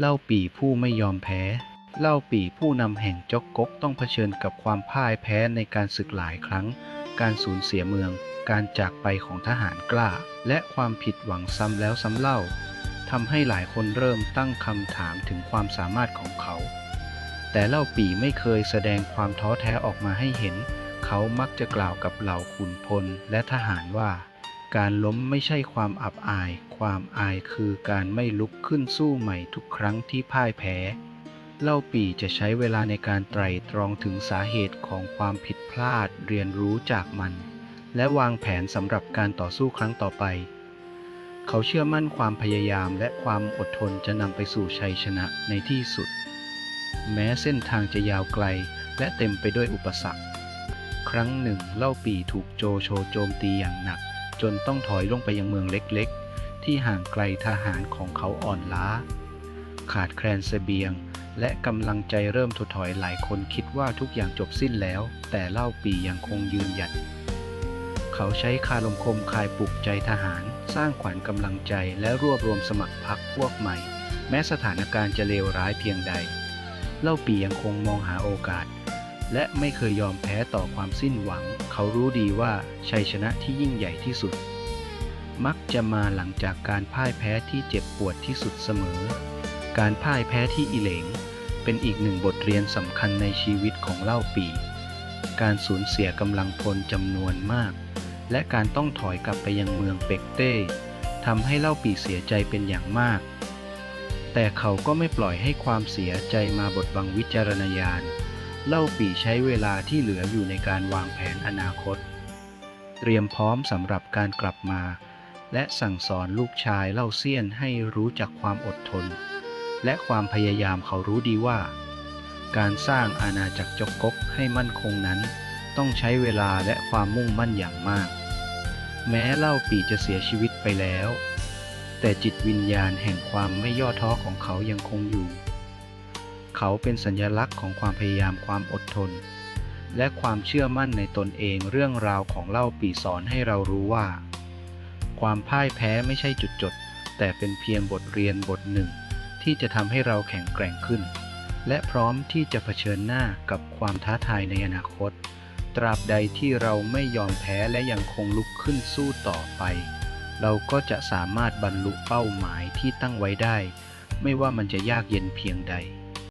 เล่าปี่ผู้ไม่ยอมแพ้ เล่าปี่ผู้นำแห่งจกกกต้องเผชิญกับความพ่ายแพ้ในการศึกหลายครั้ง การสูญเสียเมือง การจากไปของทหารกล้า และความผิดหวังซ้ำแล้วซ้ำเล่าทำให้หลายคนเริ่มตั้งคำถามถึงความสามารถของเขา แต่เล่าปี่ไม่เคยแสดงความท้อแท้ออกมาให้เห็น เขามักจะกล่าวกับเหล่าขุนพลและทหารว่า การล้มไม่ใช่ความอับอาย ความอายคือการไม่ลุกขึ้นสู้ใหม่ทุกครั้งที่พ่ายแพ้ เล่าปีจะใช้เวลาในการไตร่ตรองถึงสาเหตุของความผิดพลาดเรียนรู้จากมัน และวางแผนสำหรับการต่อสู้ครั้งต่อไป เขาเชื่อมั่นความพยายามและความอดทนจะนำไปสู่ชัยชนะในที่สุด แม้เส้นทางจะยาวไกลและเต็มไปด้วยอุปสรรค ครั้งหนึ่งเล่าปีถูกโจโฉโจมตีอย่างหนัก จนต้องถอยลงไปยังเมืองเล็กๆ ที่ห่างไกลทหารของเขาอ่อนล้า ขาดแคลนเสบียง และกำลังใจเริ่มถดถอยหลายคนคิดว่าทุกอย่างจบสิ้นแล้ว แต่เล่าปียังคงยืนหยัด เขาใช้คาลมคมคายปลุกใจทหาร สร้างขวัญกำลังใจและรวบรวมสมัครพรรคพวกใหม่ แม้สถานการณ์จะเลวร้ายเพียงใด เล่าปียังคงมองหาโอกาส และไม่เคยยอมแพ้ต่อความสิ้นหวัง เขารู้ดีว่าชัยชนะที่ยิ่งใหญ่ที่สุด มักจะมาหลังจากการพ่ายแพ้ที่เจ็บปวดที่สุดเสมอ การพ่ายแพ้ที่อิเหลง เป็นอีกหนึ่งบทเรียนสำคัญในชีวิตของเล่าปี การสูญเสียกำลังพลจำนวนมาก และการต้องถอยกลับไปยังเมืองเป็กเต้ทำให้เล่าปีเสียใจเป็นอย่างมาก แต่เขาก็ไม่ปล่อยให้ความเสียใจมาบดบังวิจารณญาณ เล่าปีใช้เวลาที่เหลืออยู่ในการวางแผนอนาคต เตรียมพร้อมสำหรับการกลับมา และสั่งสอนลูกชายเล่าเซียนให้รู้จักความอดทน และความพยายามเขารู้ดีว่า การสร้างอาณาจักรจกกกให้มั่นคงนั้น ต้องใช้เวลาและความมุ่งมั่นอย่างมาก แม้เล่าปีจะเสียชีวิตไปแล้ว แต่จิตวิญญาณแห่งความไม่ย่อท้อของเขายังคงอยู่ เขาเป็นสัญลักษณ์ของความพยายามความอดทน และความเชื่อมั่นในตนเองเรื่องราวของเล่าปีสอนให้เรารู้ว่า ความพ่ายแพ้ไม่ใช่จุดจดแต่เป็นเพียงบทเรียนบทหนึ่ง ที่จะทำให้เราแข็งแกร่งขึ้น และพร้อมที่จะเผชิญหน้ากับความท้าทายในอนาคต ตราบใดที่เราไม่ยอมแพ้และยังคงลุกขึ้นสู้ต่อไป เราก็จะสามารถบรรลุเป้าหมายที่ตั้งไว้ได้ ไม่ว่ามันจะยากเย็นเพียงใด